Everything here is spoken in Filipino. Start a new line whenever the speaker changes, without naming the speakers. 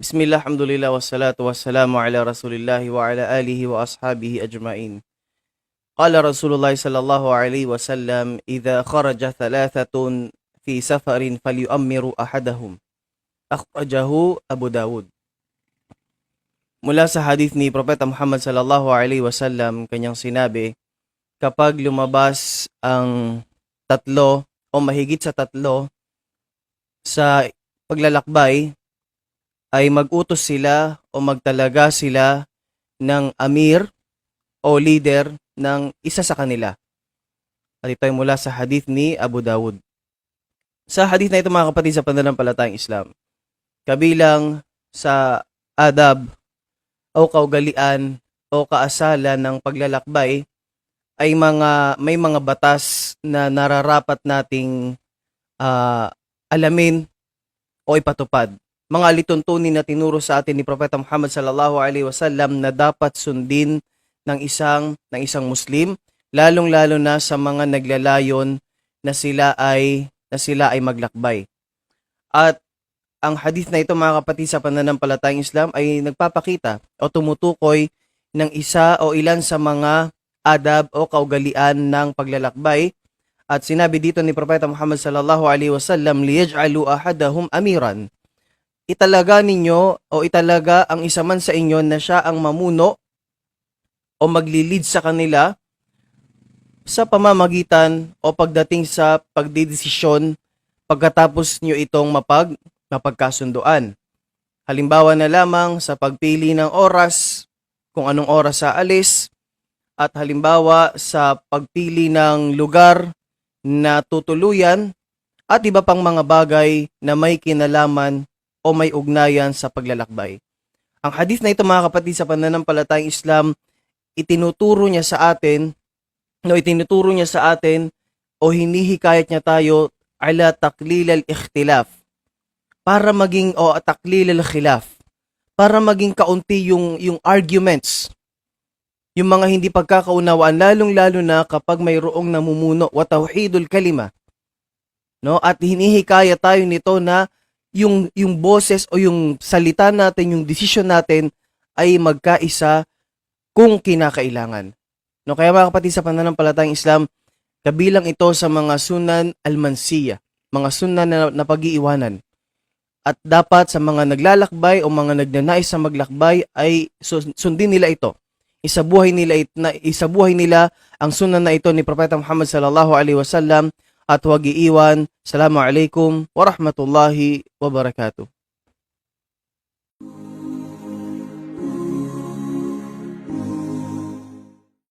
Bismillah, alhamdulillah, wassalatu wassalamu ala rasulillahi wa ala alihi wa ashabihi ajma'in. Qala Rasulullah sallallahu alaihi wasallam, "Idza kharaja thalathatun fi safarin falyu'ammiru ahadahum." Akhrajahu Abu Dawud. Mula sa hadith ni Propeta Muhammad sallallahu alaihi wasallam, kanyang sinabi, kapag lumabas ang tatlo o mahigit sa tatlo sa paglalakbay, ay mag-utos sila o magtalaga sila ng amir o leader ng isa sa kanila. At ito ay mula sa hadith ni Abu Dawud. Sa hadith na ito mga kapatid sa pananampalatayang Islam, kabilang sa adab o kaugalian o kaasala ng paglalakbay ay mga may mga batas na nararapat nating ah, alamin o ipatupad mga lituntunin na tinuro sa atin ni Propeta Muhammad sallallahu alaihi wasallam na dapat sundin ng isang ng isang Muslim, lalong-lalo na sa mga naglalayon na sila ay na sila ay maglakbay. At ang hadith na ito mga kapatid sa pananampalatayang Islam ay nagpapakita o tumutukoy ng isa o ilan sa mga adab o kaugalian ng paglalakbay at sinabi dito ni Propeta Muhammad sallallahu alaihi wasallam liyaj'alu ahadahum amiran italaga ninyo o italaga ang isa man sa inyo na siya ang mamuno o maglilid sa kanila sa pamamagitan o pagdating sa pagdidesisyon pagkatapos nyo itong mapag, mapagkasunduan. Halimbawa na lamang sa pagpili ng oras, kung anong oras sa alis, at halimbawa sa pagpili ng lugar na tutuluyan at iba pang mga bagay na may kinalaman o may ugnayan sa paglalakbay. Ang hadith na ito mga kapatid sa pananampalatayang Islam, itinuturo niya sa atin, no itinuturo niya sa atin o hinihikayat niya tayo ala taklil al-ikhtilaf para maging o taklil al-khilaf para maging kaunti yung yung arguments yung mga hindi pagkakaunawaan lalong-lalo na kapag mayroong namumuno wa tauhidul kalima no at hinihikayat tayo nito na yung yung boses o yung salita natin, yung decision natin ay magkaisa kung kinakailangan. No, kaya mga kapatid sa pananampalatayang Islam, kabilang ito sa mga sunan almansiya, mga sunan na, na pag-iiwanan. At dapat sa mga naglalakbay o mga nagnanais sa maglakbay ay su- sundin nila ito. Isabuhay nila na isabuhay nila ang sunan na ito ni Propeta Muhammad sallallahu alaihi wasallam at huwag iiwan. Assalamualaikum warahmatullahi wabarakatuh.